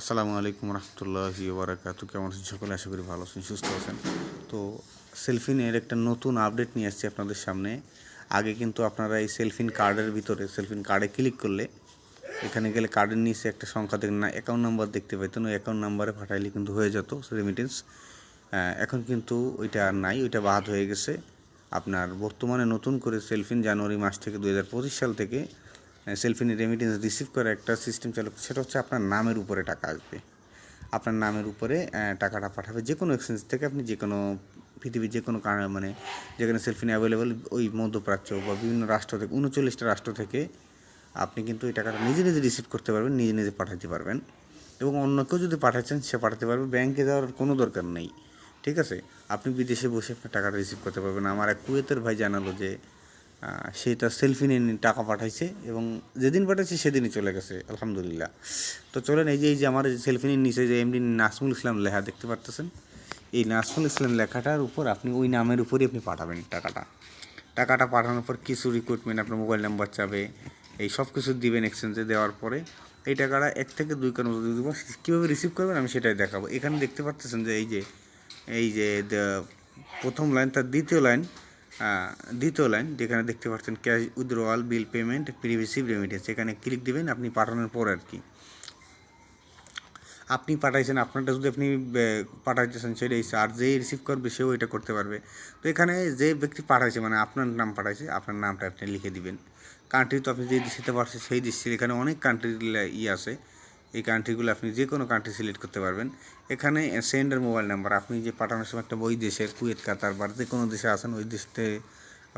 আসসালামু আলাইকুম রহমতুল্লাহি বারাকাতু কেমন আছেন সকলে? আশা করি ভালো আছেন, সুস্থ আছেন। তো সেলফিনের একটা নতুন আপডেট নিয়ে আসছি আপনাদের সামনে। আগে কিন্তু আপনারা এই সেলফিন কার্ডের ভিতরে, সেলফিন কার্ডে ক্লিক করলে এখানে গেলে কার্ডের নিচে একটা সংখ্যা দেখেন না অ্যাকাউন্ট নাম্বার দেখতে পেতেন ওই অ্যাকাউন্ট নাম্বারে পাঠাইলে কিন্তু হয়ে যেত রেমিটেন্স এখন কিন্তু ওইটা আর নাই, ওইটা বাদ হয়ে গেছে। আপনার বর্তমানে নতুন করে সেলফিন জানুয়ারি মাস থেকে দু হাজার পঁচিশ সাল থেকে সেলফিনে রেমিটেন্স রিসিভ করার একটা সিস্টেম চালু সেটা হচ্ছে আপনার নামের উপরে টাকা আসবে। আপনার নামের উপরে টাকাটা পাঠাবে। যে কোনো এক্সচেঞ্জ থেকে আপনি যে কোনো পৃথিবীর যে কোনো কারণে মানে যেখানে সেলফিন অ্যাভেলেবেল ওই মধ্যপ্রাচ্য বা বিভিন্ন রাষ্ট্র থেকে, উনচল্লিশটা রাষ্ট্র থেকে আপনি কিন্তু এই টাকাটা নিজে নিজে রিসিভ করতে পারবেন, নিজে নিজে পাঠাতে পারবেন। এবং অন্য কেউ যদি পাঠাচ্ছেন, সে পাঠাতে পারবে। ব্যাংকে যাওয়ার কোনো দরকার নেই। ঠিক আছে? আপনি বিদেশে বসে টাকাটা রিসিভ করতে পারবেন। আমার এক কুয়েতের ভাই জানালো যে আহ, সে তার সেলফি নিয়ে টাকা পাঠাইছে এবং যেদিন পাঠাইছে সেদিনই চলে গেছে আলহামদুলিল্লাহ। তো চলেন এই যে এই যে আমার সেলফি নিয়ে নিচে যে এমডি নাসমুল ইসলাম লেখা দেখতে পারতেছেন? এই নাসমুল ইসলাম লেখাটার উপর আপনি ওই নামের উপরই আপনি পাঠাবেন টাকাটা। টাকাটা পাঠানোর পর কিছু রিক্রুটমেন্ট আপনার মোবাইল নাম্বার চাবে এই সব কিছু দিবেন এক্সচেঞ্জে দেওয়ার পরে এই টাকাটা এক থেকে দুই কারণ দিব। কীভাবে রিসিভ করবেন আমি সেটাই দেখাবো। এখানে দেখতে পাচ্ছেন যে এই যে এই যে প্রথম লাইন তার দ্বিতীয় লাইন দ্বিতীয় লাইন যেখানে দেখতে পাচ্ছেন ক্যাশ উইথড্রোয়াল বিল পেমেন্ট প্রিভিসিভ রেমিটেন্স এখানে ক্লিক দিবেন, আপনি পাঠানোর পর আর কি। আপনি পাঠাইছেন, আপনারটা যদি আপনি পাঠাইতেছেন সেটাই আর যেই রিসিভ করবে, সেও এটা করতে পারবে। তো এখানে যে ব্যক্তি পাঠাইছে মানে আপনার নাম পাঠাইছে, আপনার নামটা আপনি লিখে দিবেন। কান্ট্রি তো আপনি যে দেশে পারছেন, সেই দেশের এখানে অনেক কান্ট্রির ইয়ে আছে। এই কান্ট্রিগুলো আপনি যে কোনো কান্ট্রি সিলেক্ট করতে পারবেন। এখানে সেন্ডার মোবাইল নাম্বার আপনি যে পাঠানোর সময় একটা ওই দেশের কুয়েত, কাতার বা যে কোনো দেশে আসেন ওই দেশতে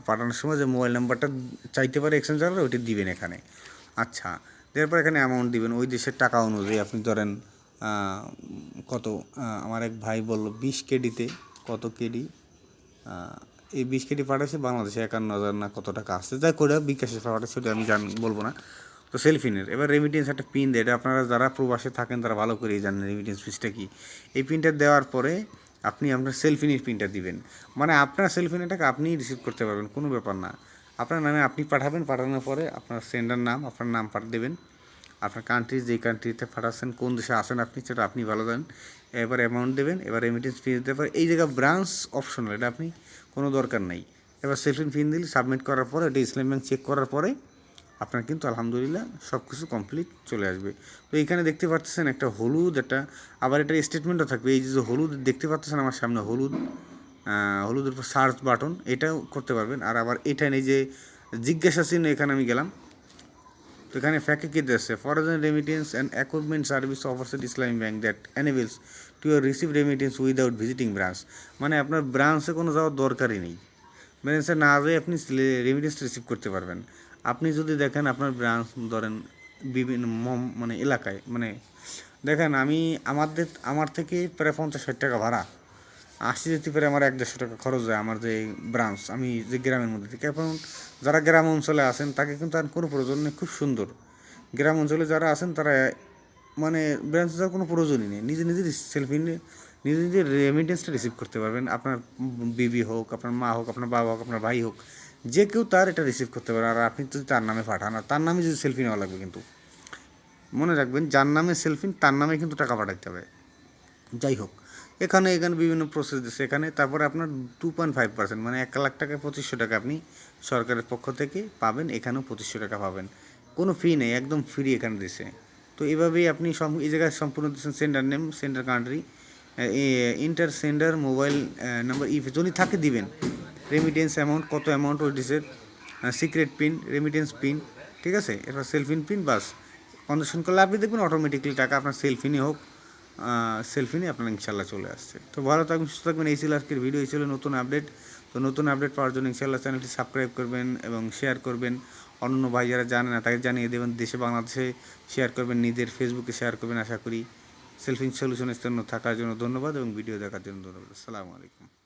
পাঠানোর সময় যে মোবাইল নাম্বারটা চাইতে পারে এক্সচেঞ্জার ওইটা দিবেন এখানে। আচ্ছা তারপর এখানে অ্যামাউন্ট দিবেন, ওই দেশের টাকা অনুযায়ী আপনি ধরেন কত আমার এক ভাই বলল বিশ কেডিতে কত কেডি? এই বিশ কেডি পাঠাচ্ছে বাংলাদেশে একান্ন হাজার না কত টাকা আসছে যাই করে বিকাশে পাঠাচ্ছে সেটা আমি জান, বলব না। তো সেলফিনের এবার রেমিটেন্স একটা পিন দেয়, এটা আপনারা যারা প্রবাসে থাকেন তারা ভালো করেই জানেন রেমিটেন্স ফিসটা কি। এই পিনটা দেওয়ার পরে আপনি আপনার সেলফিনের পিনটা দিবেন। মানে আপনার সেলফিনের টাকা আপনিই রিসিভ করতে পারবেন, কোনো ব্যাপার না। আপনার নামে আপনি পাঠাবেন, পাঠানোর পরে আপনার সেন্ডার নাম, আপনার নাম পাঠ দেবেন। আপনার কান্ট্রি যেই কান্ট্রিতে পাঠাচ্ছেন, কোন দেশে আসেন আপনি, সেটা আপনি ভালো দেন এবার অ্যামাউন্ট দেবেন, এবার রেমিটেন্স ফি দিতে পারে। এই জায়গায় ব্রাঞ্চ অপশনাল এটা আপনি কোনো দরকার নেই। এবার সেলফিন ফিন দিলে সাবমিট করার পরে, এটা ইসলাম ব্যাংক চেক করার পরে আপনার কিন্তু আলহামদুলিল্লাহ সব কিছু কমপ্লিট চলে আসবে। তো এখানে দেখতে পাচ্ছেন একটা হলুদ, একটা আবার এটা স্টেটমেন্টও থাকবে। এই যে হলুদ দেখতে পাচ্ছেন আমার সামনে হলুদ হলুদের উপর সার্চ বাটন এটাও করতে পারবেন। আর আবার এটা নেই যে জিজ্ঞাসা চিহ্ন এখানে আমি গেলাম। তো এখানে ফ্যাকে কি দিচ্ছে foreign remittance and equipment service offers at Islamic bank that enables to year receive remittance without visiting branch মানে আপনার ব্রাঞ্চে কোনো যাওয়ার দরকারই নেই। ব্রাঞ্চে না যেয়ে আপনি রেমিটেন্স রিসিভ করতে পারবেন। আপনি যদি দেখেন আপনার ব্রাঞ্চ ধরেন বিভিন্ন মানে এলাকায় মানে দেখেন আমি আমাদের, আমার থেকে প্রায় পঞ্চাশ ষাট টাকা ভাড়া। আসতে যেতে পারে আমার এক দেড়শো টাকা খরচ হয় আমার যে ব্রাঞ্চ আমি যে গ্রামের মধ্যে থেকে। এখন যারা গ্রাম অঞ্চলে আছেন, তাকে কিন্তু আর কোনো প্রয়োজন নেই, খুব সুন্দর। গ্রাম অঞ্চলে যারা আছেন, তারা মানে ব্রাঞ্চে যাওয়ার কোনো প্রয়োজনই নেই। নিজে নিজের সেলফি নিজে নিজের রেমিটেন্সটা রিসিভ করতে পারবেন। আপনার বিবি হোক, আপনার মা হোক, আপনার বাবা হোক, আপনার ভাই হোক। যে কেউ তার এটা রিসিভ করতে পারে। আর আপনি যদি তার নামে পাঠান, আর তার নামে যদি সেলফি নেওয়া লাগবে কিন্তু। মনে রাখবেন, যার নামে সেলফি তার নামে কিন্তু টাকা পাঠাতে হবে। যাই হোক, এখানে এখানে বিভিন্ন প্রসেস দিচ্ছে এখানে তারপরে আপনার টু পয়েন্ট ফাইভ পার্সেন্ট মানে এক লাখ টাকা পঁচিশশো টাকা আপনি সরকারের পক্ষ থেকে পাবেন, এখানেও পঁচিশশো টাকা পাবেন। কোনো ফি নেই, একদম ফ্রি এখানে দিছে। তো এভাবেই আপনি সম এই জায়গায় সম্পূর্ণ দিচ্ছেন sender name sender country enter sender mobile number if যদি থাকে দিবেন। রেমিটেন্স অ্যামাউন্ট কত অ্যামাউন্ট ডিসের সিক্রেট পিন রেমিটেন্স পিন ঠিক আছে? এরপর সেলফিন পিন বাস। কন্ডিশন করলে আপনি দেখবেন অটোমেটিকলি টাকা আপনার সেলফিনে হোক সেলফি নিয়ে আপনার ইনশাল্লাহ চলে আসছে। তো ভালো থাকবেন সুস্থ থাকবেন এই ছিল আজকের ভিডিও ছিল নতুন আপডেট তো নতুন আপডেট পাওয়ার জন্য ইনশাল্লাহ চ্যানেলটি সাবস্ক্রাইব করবেন এবং শেয়ার করবেন। অন্য ভাই যারা জানে না, তাকে জানিয়ে দেবেন, দেশে, বাংলাদেশে শেয়ার করবেন, নিজের ফেসবুকে শেয়ার করবেন, আশা করি সেলফিন সলিউশনের জন্য থাকার জন্য ধন্যবাদ এবং ভিডিও দেখার জন্য ধন্যবাদ। আসসালামু আলাইকুম।